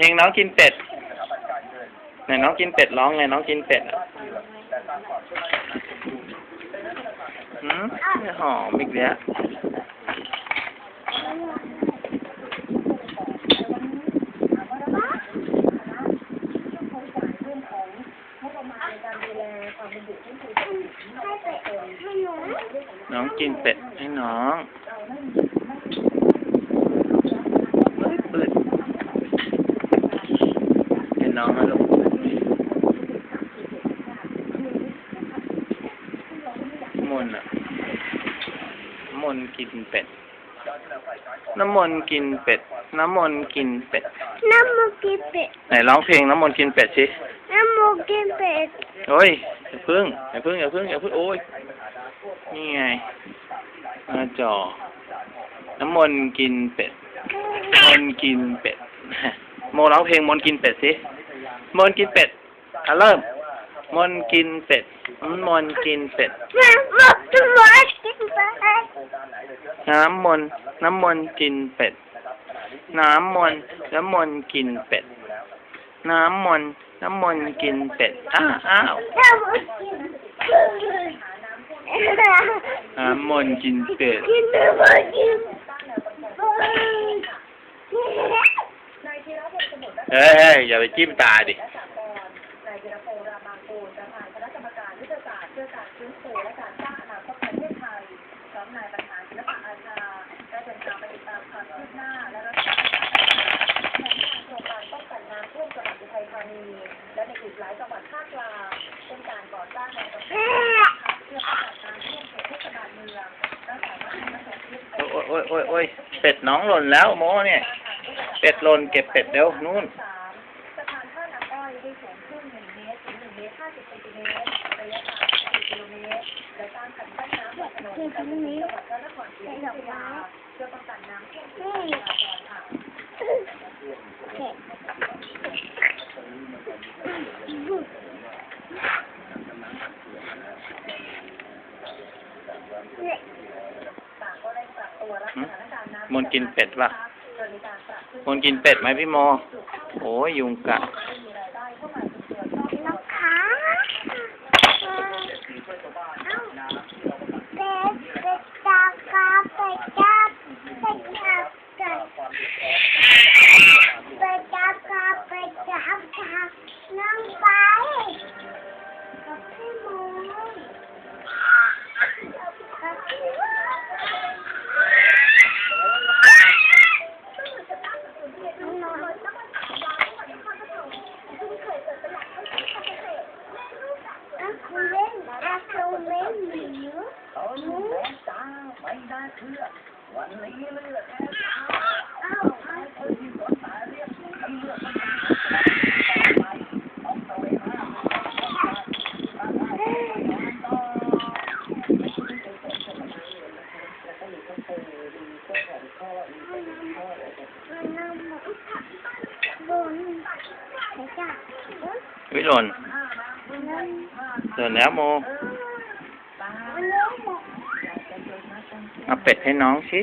เพลงน้องกินเป็ดไหนน้องกินเป็ดร้องไงน้องกินเป็ดอะหืมหอมอีกแล้วให้หนูน้องกินเป็ดให้น้องปืดปืดให้น้องนะลูกน้ำมนต์อะน้ำมนต์กินเป็ด น้ำมนต์กินเป็ด น้ำมนต์กินเป็ด น้ำมูกินเป็ด ไหนร้องเพลงน้ำมนต์กินเป็ดสิ น้ำมูกินเป็ด โอ้ยอย่าพึ่งอย่าพึ่งอย่าพึ่งอย่าพึ่งโอ้ย นี่ไงหน้าจอ น้ำมนต์กินเป็ด มนต์กินเป็ด โมร้องเพลงมนต์กินเป็ดสิ มนต์กินเป็ดอะเริ่ม มนต์กินเป็ด มนต์กินเป็ดน้ำมูกิ น้ำมนต์น้ำมนต์กินเป็ด น้ำมนต์น้ำมนต์กินเป็ด น้ำมนต์น้ำมนต์กินเป็ด อ้าวอ้าวน้ำมนต์กินเป็ด เฮ้ยอย่าไปจิ้มตาดินายวีรพงษ์รามางกูลประธานคณะกรรมการยุทธศาสตร์เพื่อการฟื้นฟูและการสร้าง ทัยธานี และในอีกหลายจังหวัดภาคกลางเช่นการก่อสร้างแนวกำแพงเพื่อป้องกันน้ำท่วมเขตเทศบาลเมืองตั้งแต่วันที่นครพิษโอ้ยโอ้ยโอ้ยโอ้ยเป็ดน้องหล่นแล้วโมเนี่ย เป็ดหล่นเก็บเป็ดเร็วนู่นสะพานท่าน้ำอ้อยได้สูงขึ้นหนึ่งเมตรถึงหนึ่งเมตรห้าสิบเซนติเมตรระยะทางสี่กิโลเมตรและสร้างคันกั้นน้ำบนถนนจังหวัดพระนครศรีอยุธยาเพื่อป้องกันน้ำท่วมสูงประชากรค่ะ ต่างก็ได้ปรับตัวรับสถานการณ์น้ำ มนต์กินเป็ดป่ะโดยมีการปรับขึ้นมนต์กินเป็ดไหมพี่โมโอ้ยยุงกัด เล่นอาคูเล่นหนูหนูไม่ได้เชื่อวันนี้เลือกอ้าวอ้าวบนใช่จ้ะวิห ล่นนั่นหล่นแล้วโมมันเลี้ยงหมเอาเป็ดให้น้องสิ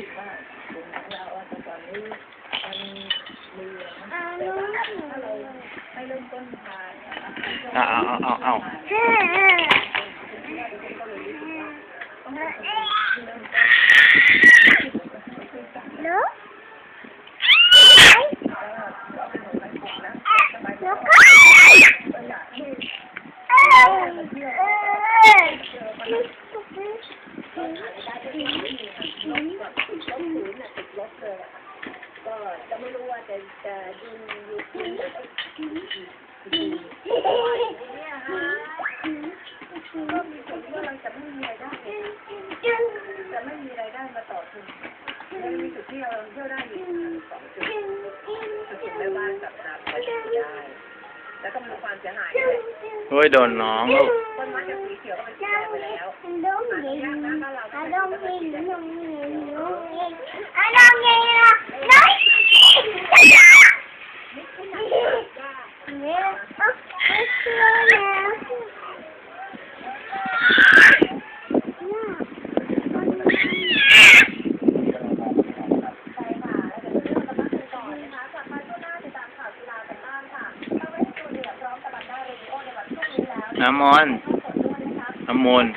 อาเอาเอาเอาเอาเอา เฮ้ลูกลูกจึง จะไม่มีรายได้มาต่อทุนยังมีจุดที่เราเที่ยวได้อยู่สองจุด จึงจึง จุด แม่บ้านกับน้ำก็อยู่ได้แล้วก็มีความเสียหายจึด้วย เฮ้ยโดนน้องลูกต้นไม้จากสีเขียวก็เป็นสีแดงไปแล้ว I don't need I don't need no น้ำมนต์น้ำมนต์